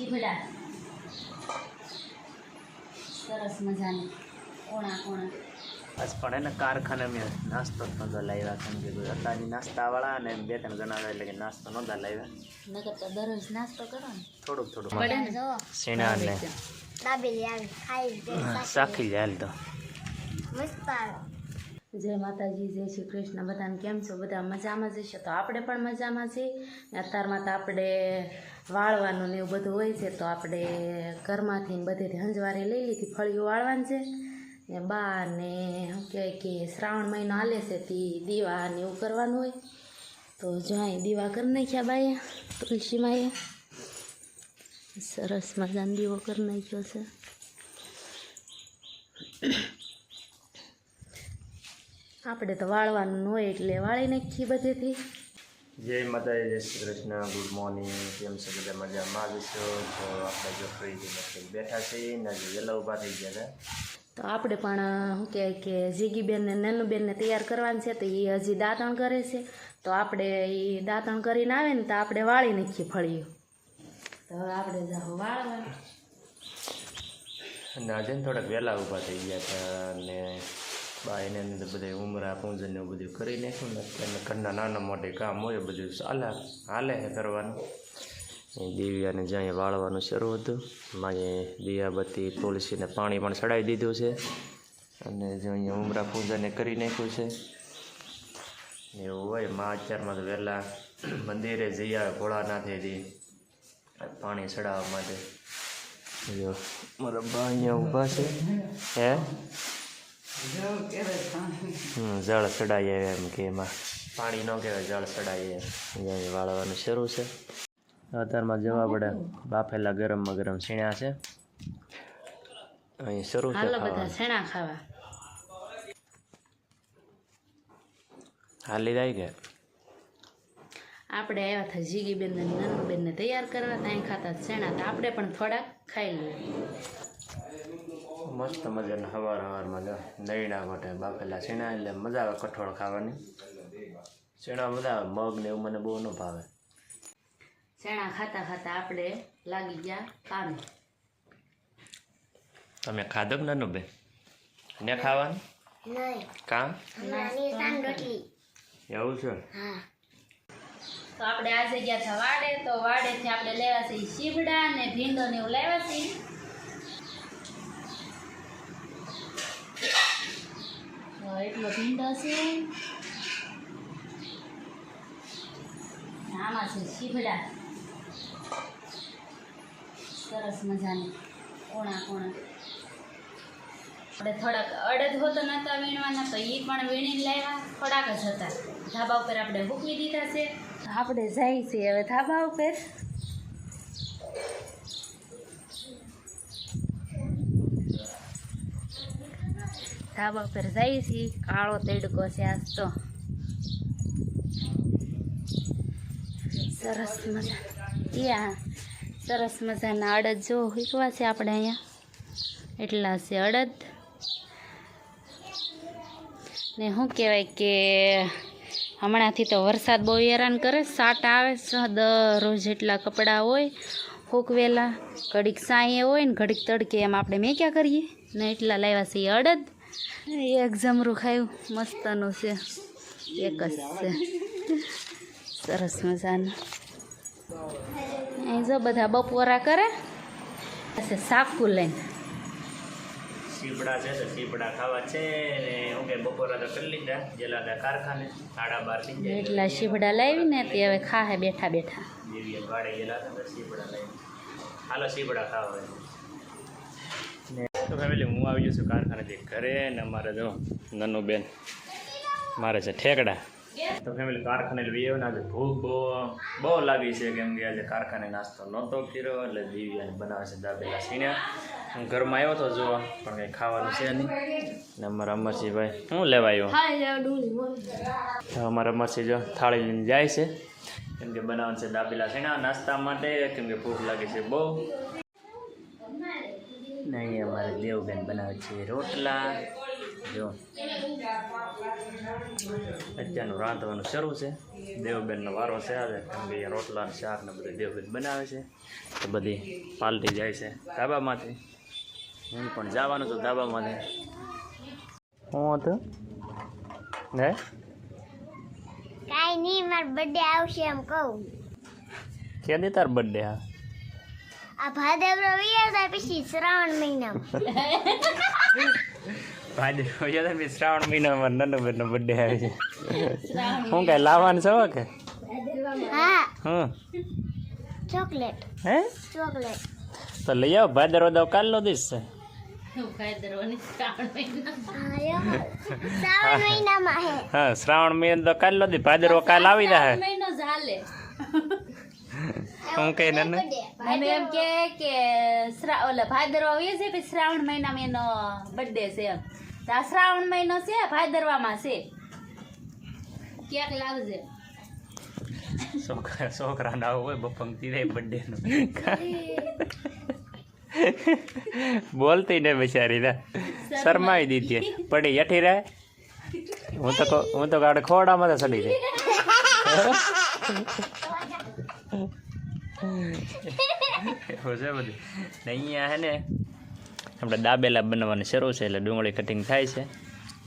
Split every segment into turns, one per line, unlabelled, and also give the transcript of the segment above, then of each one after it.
શીભડા સરસ મજાની કોણા કોણા.
બસ પણ એને કારખાને મેં નાસ્તો જ નહોતા લાવ્યા કેમ કે કોઈ હતા નાસ્તાવાળા અને બે ત્રણ જણા એટલે કે નાસ્તો નહોતા લાવ્યા.
નકર તો દરરોજ નાસ્તો કરો ને.
થોડુંક થોડુંક.
પડે ને જો
સીણા ને.
દાબેલી આવી ખાઈ
સાખી લે તો.
મસ્ત આવે.
જય માતાજી, જય શ્રી કૃષ્ણ. બધાને કેમ છો? બધા મજામાં જશે તો આપણે પણ મજામાં છીએ. ને અત્યારમાં તો આપણે વાળવાનું ને એવું બધું હોય છે, તો આપણે ઘરમાંથી ને બધેથી હંજવારી લઈ લીધી. ફળીઓ વાળવાની છે. ને બા ને શું કહેવાય કે શ્રાવણ મહિનો હાલે છે, તે દીવા ને એવું કરવાનું હોય. તો જો દીવા કરી નાખ્યા બાએ તુલસીમાંએ. સરસ મજાનો દીવો કરી નાખ્યો છે. આપણે તો વાળવાનું હોય એટલે વાળી નાખીએ બધેથી.
જય માતા જય શ્રી કૃષ્ણ ગુડ મોર્નિંગ. કેમ છો બધા મજામાં? આવીશો તો આપણે જો ફ્રી થઈને બેઠા છીએ ને હજી વહેલા ઊભા થઈ ગયા હતા
તો આપણે પણ શું કહેવાય કે જીગીબેન ને નાનુબેનને તૈયાર કરવાનું છે તો એ હજી દાંતણ કરે છે. તો આપણે એ દાંતણ કરીને આવે ને તો આપણે વાળી નાખીએ ફળીઓ. તો હવે આપણે જાઓ વાળવાનું.
અને આજે થોડાક વહેલા ઊભા થઈ ગયા હતા અને બા એને અંદર બધા ઉમરા, પૂંજન એવું બધું કરી નાખ્યું ને એને ઘરના નાના મોટી કામ હોય બધું ચાલે હાલે છે કરવાનું. દિવ્યાને જ્યાં વાળવાનું શરૂ હતું માએ દિયાબત્તી તુલસીને પાણી પણ ચડાવી દીધું છે. અને જો અહીંયા ઉમરા, પૂજન કરી નાખ્યું છે. એવું હોય, માં અત્યારમાં તો વહેલા મંદિરે જઈ આવે ભોળાનાથેથી પાણી ચડાવવા માટે. જો, મારા બા અહીંયા ઊભા છે. હે? જળ ચડાવીએ એમ કે એમાં. પાણી ન કહેવાય જળ ચડાવીએ વાળવાનું શરૂ છે. અત્યારમાં જવા પડે. બાફેલા ગરમમાં ગરમ સીણ્યા છે. અહીં શરૂ છે
હાલો બધા
ખાવાનું.
છેણા ખાવા.
હાલી જાય કે?
આપણે આવ્યા હતા જીગીબેન ને નાનુબેનને તૈયાર કરવા ત્યાં ખાતા છેણા તો આપણે પણ થોડાક ખાઈ લઈએ.
મસ્ત મજાના હવાર હવારમાં જો નૈણા માટે બાફેલા સીણા એટલે મજા આવે કઠોળ ખાવાની. સીણા મજા આવે મગ ને એવું મને બહુ ન ભાવે.
છેણા ખાતા ખાતા આપણે લાગી ગયા કામે.
તમે ખાધો કે નાનું બે ને ખાવાનું? કામ? એવું છે?
તો આપણે આજે ગયા છે વાડે તો વાડેથી આપણે લેવા છે શીવડા ને ભીંડો ને એવું લેવા છે એટલો ભીંડો છે. આમાં છે શીવડા સરસ મજાની કોણા કોણા. આપણે થોડાક અડદ હોતો નહોતા વીણવાના, તો એ પણ વીણીને લાવ્યા. થોડાક જ હતા. ધાબા ઉપર આપણે મૂકી દીધા છે. આપણે જાય છે હવે ધાબા ઉપર. ધાબા પર જઈએ છીએ કાળો તડકો છે આજ તો. સરસ મજા. યા, સરસ મજાના અડદ જો હીકવા છે આપણે અહીંયા. એટલા છે અડદ. ને શું કહેવાય કે હમણાંથી તો વરસાદ બહુ હેરાન કરે. સાટ આવે છે, દરરોજ એટલા કપડાં હોય, ફૂકવેલા, ઘડીક સાંયે હોય ને ઘડીક તડકે એમ આપણે મેં ક્યાં કરીએ. ને એટલા લાવ્યા છે એ અડદ. એક જમરું ખાયું મસ્તનું છે. એક જ છે. સરસ મજાનું. અહીં જો બધા બપોરા કરે. છે સાકું લઈને.
સીપડા છે તો સીપડા ખાવા છે ને હું કે બપોરા તો કરી લીધા. જેલા હતા કારખાને. સાડા બાર થઈ જાય.
એટલા શીભડા લાવીને તે હવે ખાહે બેઠા બેઠા.
ગયેલા હતા સીપડા લઈને હાલો સીપડા ખાવા. તો ફેમિલી હું આવી ગયો છું કારખાનેથી ઘરે ને અમારે જો નનુ બેન મારે છે ઠેકડા. તો ફેમિલી કારખાને લઈ આવ્યો ને આજે ભૂખ બહુ બહુ લાગી છે કેમ કે આજે કારખાને નાસ્તો નહોતો કર્યો એટલે દિવ્યાને બનાવે છે દાબેલા સીણ્યા હું ઘરમાં આવ્યો તો જોવા પણ કંઈ ખાવાનું છે નહીં. ને અમારા અમરસિંહભાઈ શું લેવા આવ્યો? અમારા અમરસિંહ જો થાળી લઈને જાય છે. કેમ કે બનાવવાનું છે દાબેલા સીણા નાસ્તા માટે કેમ કે ભૂખ લાગે છે બહુ. ને અહીંયા અમારે દેવબેન બનાવે છે રોટલા. જો. અત્યારનું રાંધવાનું શરૂ છે. દેવબેનનો વારો છે આજે કેમ કે અહીંયા રોટલા અને શાક ને બધું દેવબેન બનાવે છે. તો બધી પાલટી જાય છે ધાબામાંથી. હું પણ જવાનું છું ધાબામાંથી. હું હતું? હે?
કાંઈ નહીં મારો બર્થડે આવશે એમ કહું.
કે દે તાર બર્થડે હા
આ ભાદરવો પછી શ્રાવણ મહિનામાં.
શ્રાવણ નન્નુબેનનો બર્થડે આવે છે. હું કાંઈ લાવવાનું છે કે?
હા.
હું?
ચોકલેટ.
હે?
ચોકલેટ.
તો લઈ આવો ભાદરવો દો કાલનો દિવસ છે.
શ્રાવણ મહિના
શ્રાવણ મહિનામાં હા.
શ્રાવણ મહિનો તો કાલનો દી ભાદરવો કાલ આવી જાય હું કે નન
મને એમ કે કે શ્રા ઓલા ભાદરવા હોય છે પછી શ્રાવણ મહિનામાં એનો બર્થડે છે એમ. તો આ શ્રાવણ મહિનો છે ભાદરવામાં છે. કેક લાવજે.
છોકરા છોકરા ના હોય બપંક્તિ રે બર્થડે નો. બોલતી ને બિચારી ને શરમાવી દીધી પડી યઠી રહે? હું તો હું તો ગાડે ખોડામાં તો સડી જાય. એવું છે બધું ને અહીંયા હે ને આપણે દાબેલા બનાવવાની શરૂ છે એટલે ડુંગળી કટિંગ થાય છે.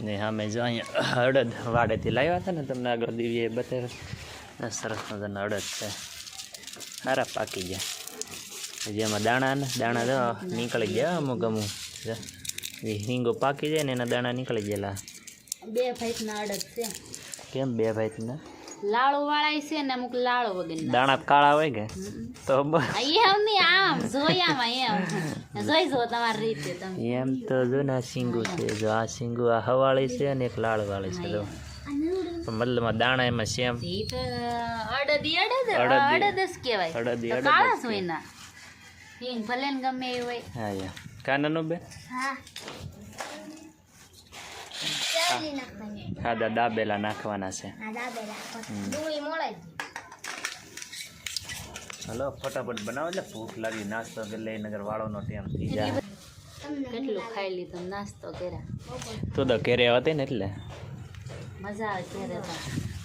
ને સામે જો અહીંયા અડદ વાડેથી લાવ્યા હતા ને તમને આગળ દીવીએ બતાવ્યું. સરસ મજાના અડદ છે. સારા પાકી ગયા. જેમાં દાણા દાણા જો નીકળી ગયા અમુક અમુક હિંગો પાકી જાય ને એના દાણા નીકળી ગયેલા.
બે ભાઈના અડદ છે.
કેમ બે ભાઈ ને
લાળો વાળાય છે ને અમુક લાળો વગર
દાણા કાળા હોય કે? તો
એમ ની આમ જોયામાં એમ. જોઈ જો તમારી રીતે તમે.
એમ તો જો ને સિંગુ છે જો આ સિંગુ આ હવાળી છે અને એક લાળ વાળી છે જો. પણ મતલબમાં દાણા એમાં સેમ
અડદી અડદ
અડદી.
જ કહેવાય.
અડદી
કાળા જ હોય ના ભલે ગમે એ હોય.
હા યા. કાનાનું બે?
હા.
હા. દાબેલા નાખવાના છે. હલો ફટાફટ બનાવો એટલે ભૂખ લાગી. નાસ્તો કે લઈ નગર વાળોનો ટાઈમ થઈ જાય.
કેટલું ખાઈ લીધું? નાસ્તો કર્યા?
તો તો ઘેરે હતી ને એટલે.
મજા આવે ઘેરે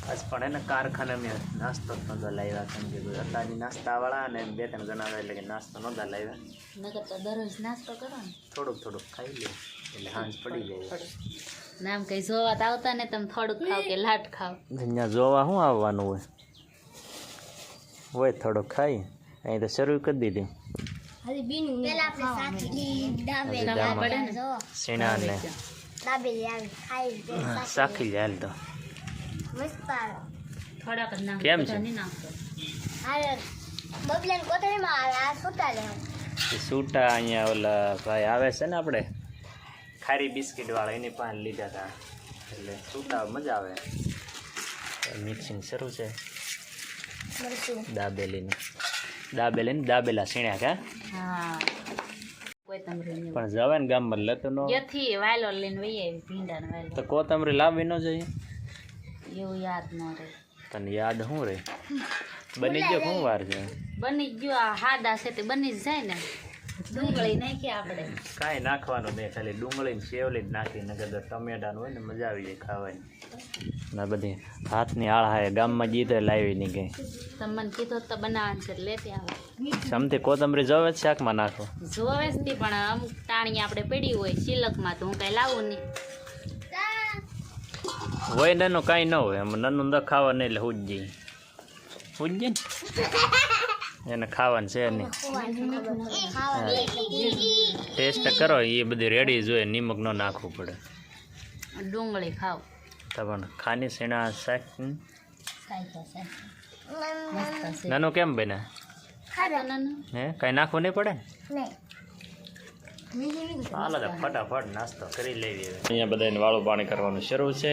બસ પણ એને કારખાને મેં નાસ્તો જ નહોતા લાવ્યા. કેમ કે અત્યારની નાસ્તાવાળા અને બે ત્રણ જણા એટલે કે નાસ્તો નહોતા લાવ્યા.
નગર તો દરરોજ નાસ્તો કરો ને.
થોડુંક થોડુંક ખાઈ લે. એટલે હાંજ પડી જાય
નામ કઈ જોવા તો આવતા ને તમે થોડુંક ખાવ કે લાટ ખાવ.
અહીંયા જોવા શું આવવાનું હોય? હોય થોડુંક ખાઈ. અહીં તો શરૂ કરી દીધી. શાખી જાય હાલ તો. કેમ છે?
સૂટા
અહીંયા ઓલા ભાઈ આવે છે ને આપણે? ખારી બિસ્કિટ વાળા એની પાસે લીધા હતા એટલે સુતા મજા આવે. મિક્સિંગ શરૂ છે. દાબેલીને. દાબેલીની દાબેલા સીણ્યા કા?
હા.
પણ જવાય ને ગામમાં લેતો નો
યથી વાયલો લઈને વઈએ ભીંડા ને વાયલો.
તો કોથમરી લાવવી ન જોઈએ?
એવું યાદ ન રહે.
તને યાદ શું રે બની ગયો શું વાર છે?
બની ગયો આ હાદા છે તે બની જ જાય ને. ડુંગળી નાખી આપણે.
કાંઈ નાખવાનું નહીં ખાલી ડુંગળી ને સેવલી જ નાખી નગર તો ટમેટાનું હોય ને મજા આવી જાય ખાવાની. ના બધી હાથની આળા હે ગામમાં જીતે લાવી નહીં
કઈ. તમને કીધો તો બનાવવાનું છે લેતી આવો.
સમથી કોથમરી જોવે જ શાકમાં નાખો.
જોવે જ તી પણ અમુક ટાણી આપણે પડી હોય સિલકમાં તો હું કઈ લાવું નહીં.
હોય નાનું કાંઈ ન હોય એમ નાનું ન ખાવા નહીં એટલે હુજ જઈ હુજ ને એને ખાવાનું છે નહીં. ટેસ્ટ કરો એ બધી રેડી જોઈએ નિમક ન નાખવું પડે.
ડુંગળી ખાવ.
તો પણ ખાની શેણા શાક? નાનું. કેમ બને હે કાંઈ નાખવું નહીં પડે?
નહીં.
હાલો ફટાફટ નાસ્તો કરી લેવી અહીંયા બધાને વાળું પાણી કરવાનું શરૂ છે.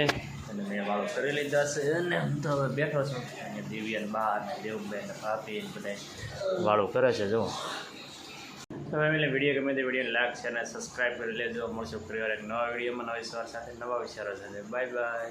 અને મેં વાળું કરી લીધા છે અને હું તો હવે બેઠો છું. અને બા અને દેવબેન ને ભાભી બધા વાળું કરે છે જો તમે એટલે વીડિયો ગમે તે વીડિયો લાઈક છે અને સબસ્ક્રાઈબ કરી લેજો. મળશું ફરી એક નવા વિડીયોમાં. નવા વિશ્વાસ સાથે નવા વિચારો સાથે. Bye bye.